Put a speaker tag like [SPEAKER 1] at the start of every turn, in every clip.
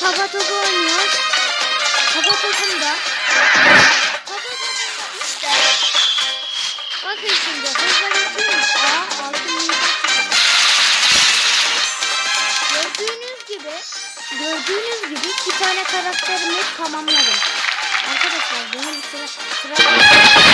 [SPEAKER 1] kafa topu oynuyoruz. Kafa topunda. Kafa topunda işte. Bakın şimdi hızla mi? Aa altın Gördüğünüz gibi gördüğünüz gibi iki tane karakterimi tamamladım. Arkadaşlar benim sıra sıra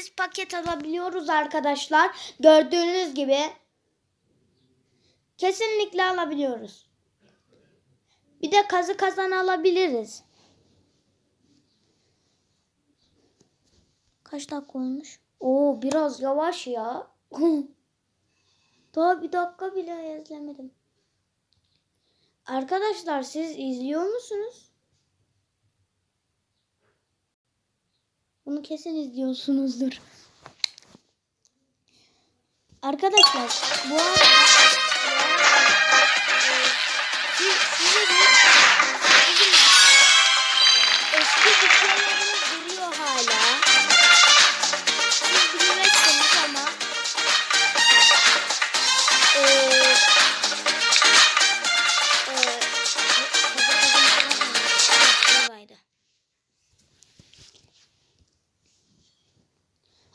[SPEAKER 1] Ücretsiz paket alabiliyoruz arkadaşlar. Gördüğünüz gibi. Kesinlikle alabiliyoruz. Bir de kazı kazan alabiliriz. Kaç dakika olmuş? Oo biraz yavaş ya. Daha bir dakika bile izlemedim. Arkadaşlar siz izliyor musunuz? Bunu kesin izliyorsunuzdur. Arkadaşlar bu arada e, size bir. Eski dükkanlarımız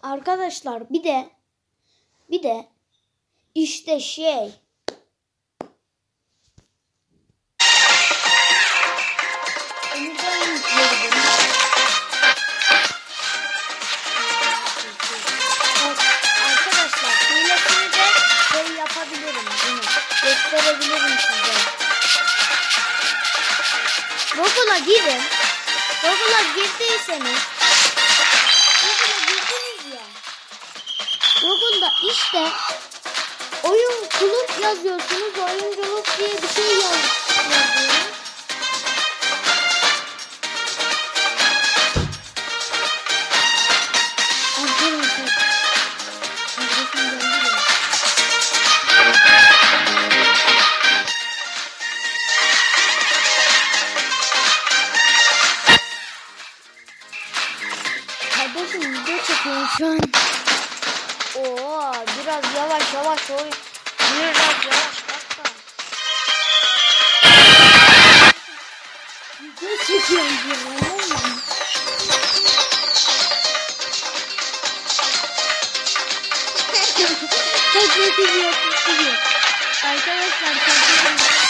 [SPEAKER 1] Arkadaşlar bir de bir de işte şey şey gösterebilirim size. Google'a girin. Google'a girdiyseniz işte oyun kulüp yazıyorsunuz. Oyunculuk diye bir şey yaz yazıyor. Kardeşim video çekiyorum şu an. Oo, biraz yavaş yavaş oy. Biraz yavaş dakika. Video çekiyorum diyorum. Taklidi gibi yapıyor. Arkadaşlar taklidi Ana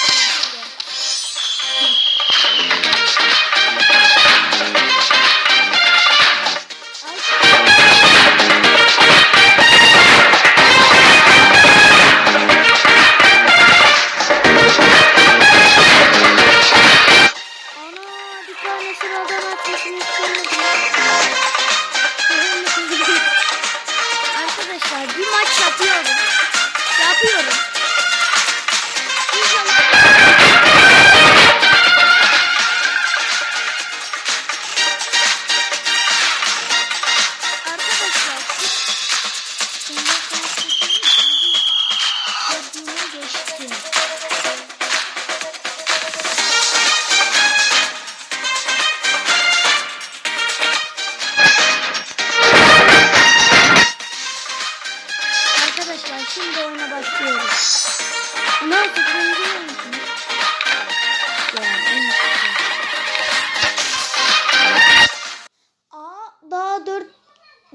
[SPEAKER 1] Arkadaşlar bir maç yapıyorum. Yapıyorum. oyuna başlıyoruz. Nasıl kırmızı Daha dört,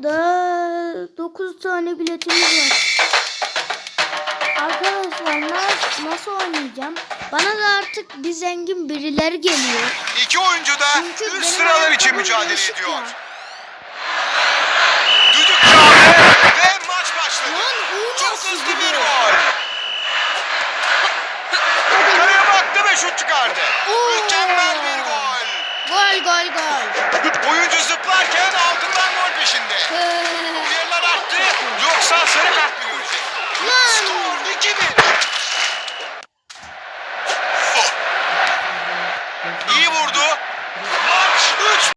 [SPEAKER 1] daha dokuz tane biletimiz var. Arkadaşlar nasıl, nasıl oynayacağım? Bana da artık bir zengin birileri geliyor.
[SPEAKER 2] İki oyuncu da
[SPEAKER 1] Çünkü
[SPEAKER 2] üst sıralar için mücadele ediyor.
[SPEAKER 1] Ya.
[SPEAKER 2] Hızlı bir gol. Kaleye baktı ve şut çıkardı.
[SPEAKER 1] Oo.
[SPEAKER 2] Mükemmel bir gol.
[SPEAKER 1] Gol gol gol.
[SPEAKER 2] Oyuncu zıplarken altından gol peşinde.